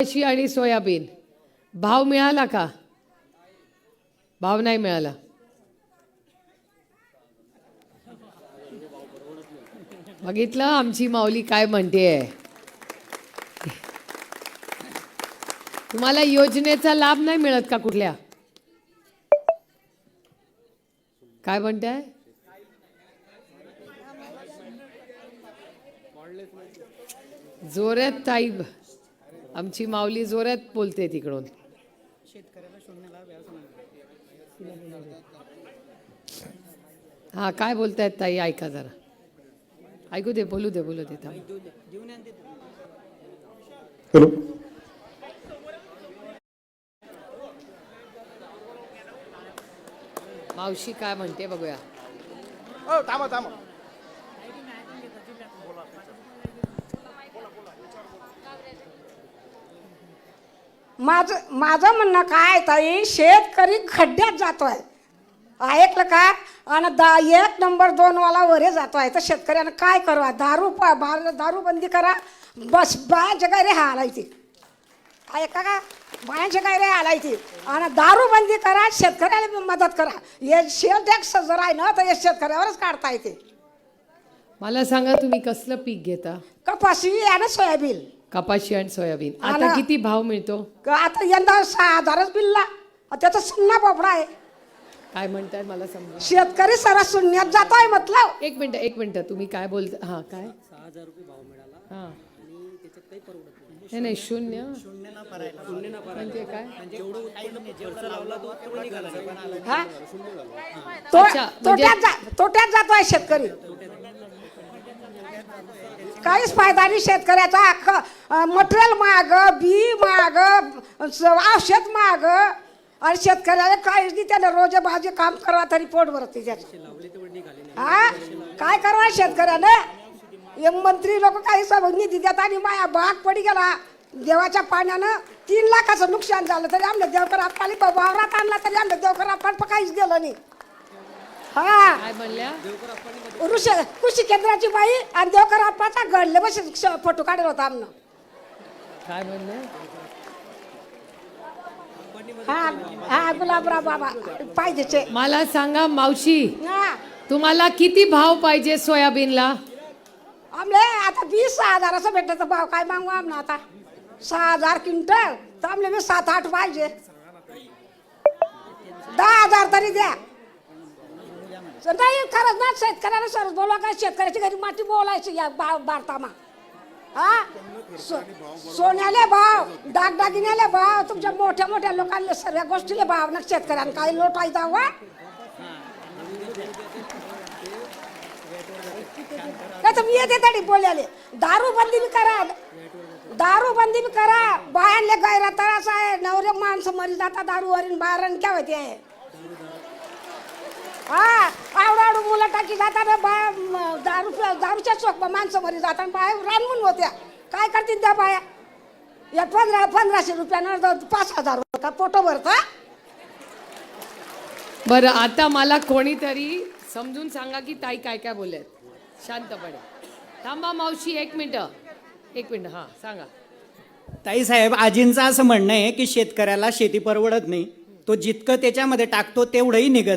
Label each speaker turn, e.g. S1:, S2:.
S1: कपाशी आणि सोयाबीन. भाव मिळाला का? भाव नाही मिळाला. बघितलं आमची माऊली काय म्हणते. तुम्हाला योजनेचा लाभ नाही मिळत का कुठल्या? काय म्हणताय? जोरात ताई. आमची माऊली जोरात बोलते तिकडून. हा काय बोलतायत ताई? ऐका जरा. ऐकू दे बोलू दे बोलू दे.
S2: हॅलो.
S1: मावशी काय म्हणते बघूया.
S2: हो थांबा थांबा.
S3: माझं माझं म्हणणं काय ताई? शेतकरी खड्ड्यात जातो आहे ऐकलं का? आणि दा एक नंबर दोन वाला जातो आहे तर शेतकऱ्यानं काय करू? दारू पा बार दारू बंदी करा. बस बायांच्या काय रे हालायची ऐका का? बायांच्या काय रे हालायची आणि दारू बंदी करा शेतकऱ्याला मदत करा. हे शेल टॅक्स जर आहे ना तर हे शेतकऱ्यावरच काढता येते.
S1: मला सांगा तुम्ही कसलं पीक घेता?
S3: कपाशी आणि सोयाबीन.
S1: कपाशी आणि सोयाबीन. आता. किती भाव मिळतो?
S3: का आता यंदा सहा हजारच बिल्ला. त्याचा सुन्ना पोपडा आहे.
S1: काय म्हणताय मला समजा
S3: शेतकरी सरा शून्यात जातोय मतलब
S1: एक मिनिट एक मिनिट. तुम्ही काय बोलता हा काय? सहा हजार रुपये भाव मिळाला हा. नाही नाही शून्य. म्हणजे काय?
S3: हा? तो-
S1: अच्छा, म्हणजे-
S3: तोट्यात जा- तोट्यात जातोय शेतकरी. काहीच फायदा नाही शेतकऱ्याचा. मटेरियल माग बी माग स- औषध माग. आणि शेतकऱ्याला काहीच नाही त्याला रोज भाजी काम करा तरी पोट भरते त्याचं. हा? काय करावं शेतकऱ्यानं? हे मंत्री लोक काही सब निधी देतात आणि माया बाग पडी गेला. देवाच्या पाण्यानं तीन लाखाचं नुकसान झालं तरी आमलं देवकर आपल्याला वावरात आणला तरी आमलं देवकर आपण काहीच गेलं नाही. हा.
S1: काय म्हणल्या?
S3: ऋषी कृषी केंद्राची बाई आणि देवकर आप्पाचा घडले बस फोटो काढला होता आमनं.
S1: काय म्हणल्या?
S3: हा हा गुलाबराव बाबा पाहिजेचे.
S1: मला सांगा मावशी
S3: हा.
S1: तुम्हाला किती भाव पाहिजे सोयाबीनला?
S3: आमले आता वीस सहा हजाराचा भेटत भाव काय मागू आमना आता? सहा हजार क्विंटल तर आमले मी सात आठ पाहिजे. दहा हजार तरी द्या. नाही खरंच ना शेतकऱ्याला सरस बोलवा काय शेतकऱ्याची घरी माती बोलायची या बा भारतामा. हा? सो- सोन्याले भाव दागदागिन्याले भाव तुमच्या मोठ्या मोठ्या लोकांना सगळ्या गोष्टीले भाव ना शेतकऱ्यांना. काही लोटायचा जावा नाही तर मी येते तरी बोलायले. दारू बंदी बी करा. दारू बंदी बी करा. बायांले गैरा त्रास आहे. नवरे माणसं मरी जाता दारू वरील बाहेर काय होते? हा आवडा आवडू मुलं टाकी जातात बाया म, दारू दारूच्या चोक माणसं मरी जातात बाया रानमून होत्या. काय करतील त्या बाया? या पंधरा पंधराशे रुपयानं द- पाच हजार होता पोटो भरता
S1: बरं आता मला कोणीतरी समजून सांगा की ताई काय काय बोलल्यात शांतपणे. थांबा मावशी एक मिनिट. एक मिनिट हा सांगा.
S4: ताई साहेब आजींचं असं म्हणणं आहे की शेतकऱ्याला शेती परवडत नाही. तो जितकं त्याच्यामध्ये टाकतो तेवढंही निघत